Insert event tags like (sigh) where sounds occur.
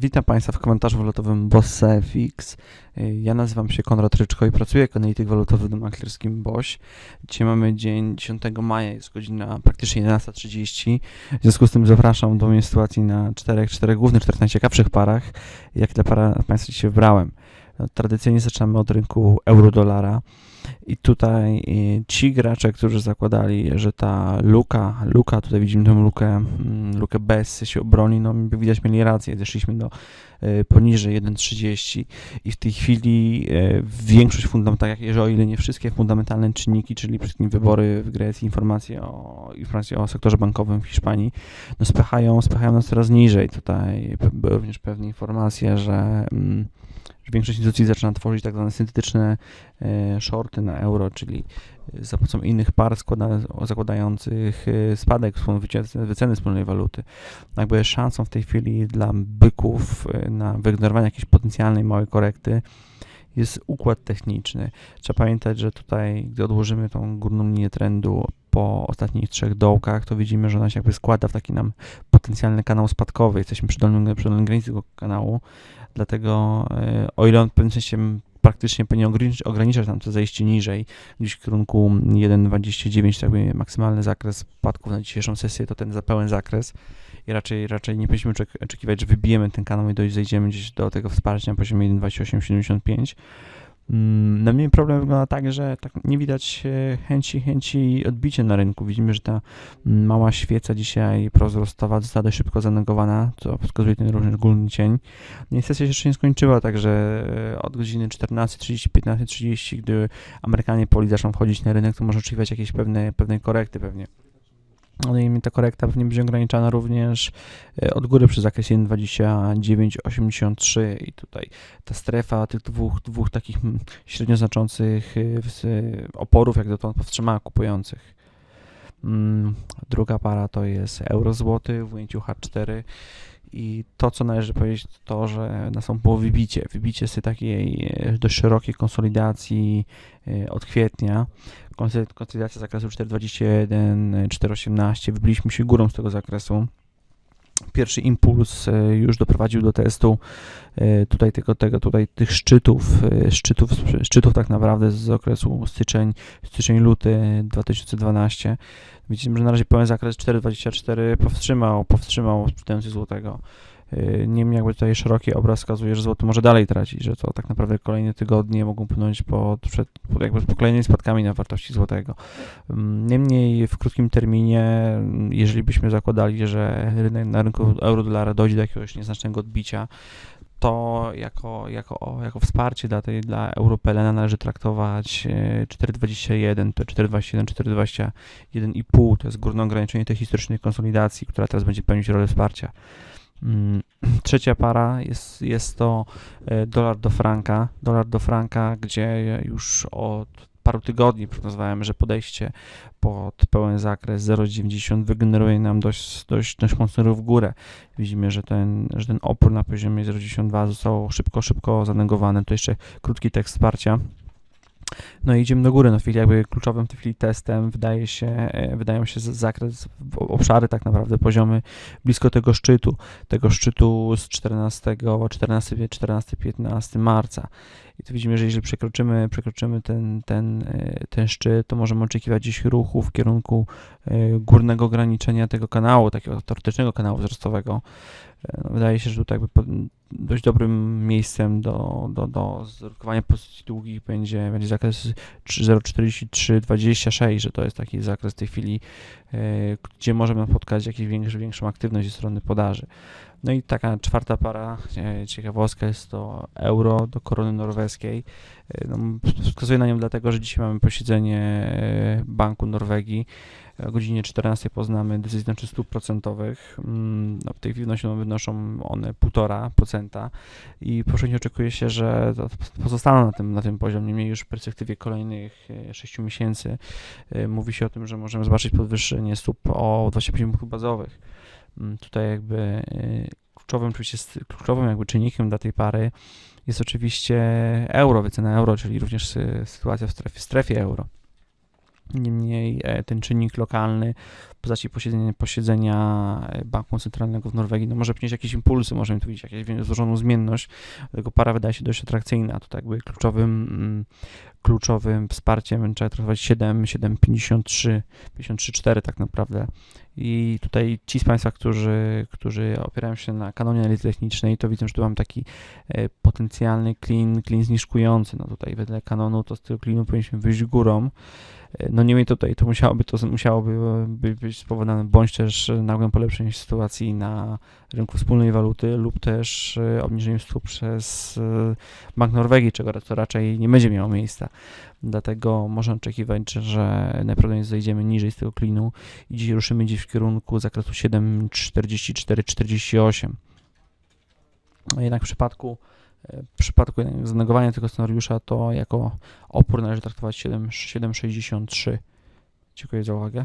Witam Państwa w komentarzu walutowym BossFX. Ja nazywam się Konrad Ryczko i pracuję jako analityk walutowy w maklerskim BOŚ. Dzisiaj mamy dzień 10 maja, jest godzina praktycznie 11.30. W związku z tym zapraszam do mnie sytuacji na czterech, czterech głównych, czterech najciekawszych parach, jak dla para Państwa dzisiaj wybrałem. Tradycyjnie zaczynamy od rynku euro-dolara. I tutaj y, ci gracze, którzy zakładali, że ta luka, luka, tutaj widzimy tę lukę, mm, lukę bez się obroni, no widać mieli rację, zeszliśmy do y, poniżej 1,30 i w tej chwili y, większość fundamentalnych, jeżeli o ile nie wszystkie fundamentalne czynniki, czyli przede wszystkim wybory w Grecji, informacje o, informacje o sektorze bankowym w Hiszpanii, no spychają, spychają nas coraz niżej. Tutaj były również pewne informacje, że mm, że większość instytucji zaczyna tworzyć tak zwane syntetyczne e, shorty na euro, czyli e, za pomocą innych par zakładających e, spadek wyceny wspólnej waluty. Jakby szansą w tej chwili dla byków na wyignorowanie jakiejś potencjalnej małej korekty jest układ techniczny. Trzeba pamiętać, że tutaj, gdy odłożymy tą górną linię trendu po ostatnich trzech dołkach, to widzimy, że ona się jakby składa w taki nam potencjalny kanał spadkowy. Jesteśmy przy dolnym, przy dolnym granicy tego kanału, dlatego e, o ile on w pewnym sensie praktycznie powinien ograniczać nam to zejście niżej, gdzieś w kierunku 1,29, tak jakby maksymalny zakres spadków na dzisiejszą sesję, to ten za pełen zakres i raczej, raczej nie powinniśmy oczekiwać, że wybijemy ten kanał i dojść, zejdziemy gdzieś do tego wsparcia na poziomie 1,2875. Mm, na mnie problem wygląda tak, że tak nie widać e, chęci, chęci odbicia na rynku. Widzimy, że ta mm, mała świeca dzisiaj prowzrostowa została dość szybko zanegowana, co wskazuje ten również górny cień. Niestety się jeszcze nie skończyła, także e, od godziny 14.30, 15.30, gdy Amerykanie poli zaczną wchodzić na rynek, to może oczekiwać jakieś pewne, pewne korekty pewnie. No i ta korekta pewnie będzie ograniczana również e, od góry przy zakresie 1,2983 i tutaj ta strefa tych dwóch, dwóch takich średnio znaczących e, oporów jak dotąd powstrzymała kupujących. Mm, druga para to jest euro-złoty w ujęciu H4 i to, co należy powiedzieć, to to, że nastąpiło wybicie, wybicie z takiej e, dość szerokiej konsolidacji od kwietnia, konsolidacja zakresu 4.21, 4.18, wybiliśmy się górą z tego zakresu. Pierwszy impuls e, już doprowadził do testu e, tutaj tego, tego tutaj tych szczytów, e, szczytów, szczytów tak naprawdę z okresu styczeń, styczeń luty 2012. Widzimy, że na razie pełen zakres 4.24 powstrzymał, powstrzymał tendencję złotego. Y, niemniej jakby tutaj szeroki obraz wskazuje, że złoto może dalej tracić, że to tak naprawdę kolejne tygodnie mogą płynąć pod, przed, pod jakby po kolejnymi spadkami na wartości złotego. Mm, niemniej w krótkim terminie, jeżeli byśmy zakładali, że rynek, na rynku euro-dolara dojdzie do jakiegoś nieznacznego odbicia, to jako, jako, jako wsparcie dla, tej, dla Europelena należy traktować 4,21, y, to 4,21, 4,21,5 to jest górne ograniczenie tej historycznej konsolidacji, która teraz będzie pełnić rolę wsparcia. Mm, (clears throat) trzecia para jest, jest to e, dolar do franka. Dolar do franka, gdzie już od paru tygodni prognozowałem, że podejście pod pełen zakres 0,90 wygeneruje nam dość, dość, dość mocny w górę. Widzimy, że ten, że ten opór na poziomie 0,92 został szybko, szybko zanegowany. To jeszcze krótki tekst wsparcia. No i idziemy do góry. No w chwili jakby kluczowym w tej chwili testem wydaje się, e, wydają się zakres, obszary tak naprawdę, poziomy blisko tego szczytu, tego szczytu z 14, 14, 14 15 marca. I tu widzimy, że jeżeli przekroczymy, przekroczymy ten, ten, e, ten szczyt, to możemy oczekiwać dziś ruchu w kierunku e, górnego ograniczenia tego kanału, takiego teoretycznego kanału wzrostowego. No, wydaje się, że tutaj jakby dość dobrym miejscem do, do, do zrukowania pozycji długich będzie, będzie zakres 0,4326, że to jest taki zakres w tej chwili, e, gdzie możemy spotkać jakąś większą aktywność ze strony podaży. No i taka czwarta para, e, ciekawostka jest to euro do korony norweskiej. E, no, wskazuję na nią dlatego, że dzisiaj mamy posiedzenie Banku Norwegii. O godzinie 14 poznamy decyzję na stóp procentowych. Mm, no, w tej chwili wynoszą one 1,5% i powszechnie oczekuje się, że pozostaną na tym, na tym poziomie. Niemniej już w perspektywie kolejnych 6 miesięcy mówi się o tym, że możemy zobaczyć podwyższenie stóp o 25 punktów bazowych. Mm, tutaj jakby y, kluczowym, oczywiście kluczowym jakby czynnikiem dla tej pary jest oczywiście euro, wycena euro, czyli również sytuacja w strefie, strefie euro. Niemniej e, ten czynnik lokalny w postaci posiedzenia, posiedzenia e, Banku Centralnego w Norwegii no może przynieść jakieś impulsy, możemy tu widzieć jakąś złożoną zmienność, dlatego para wydaje się dość atrakcyjna. Tutaj jakby kluczowym, mm, kluczowym wsparciem trzeba traktować 7, 7,53, 53,4 tak naprawdę. I tutaj ci z Państwa, którzy, którzy opierają się na kanonie analizy technicznej, to widzą, że tu mam taki e, potencjalny clean, clean zniżkujący. No tutaj wedle kanonu to z tego cleanu powinniśmy wyjść górą. E, No niemniej tutaj to musiałoby, to musiałoby by- być spowodowane bądź też nagłym polepszeniem sytuacji na rynku wspólnej waluty lub też e, obniżeniem stóp przez e, Bank Norwegii, czego to raczej nie będzie miało miejsca. Dlatego można oczekiwać, że- najprawdopodobniej zejdziemy niżej z tego klinu i dziś ruszymy gdzieś w kierunku zakresu 7,44-48. A Jednak w przypadku e, w przypadku zanegowania tego scenariusza to jako opór należy traktować 7, 763. Dziękuję za uwagę.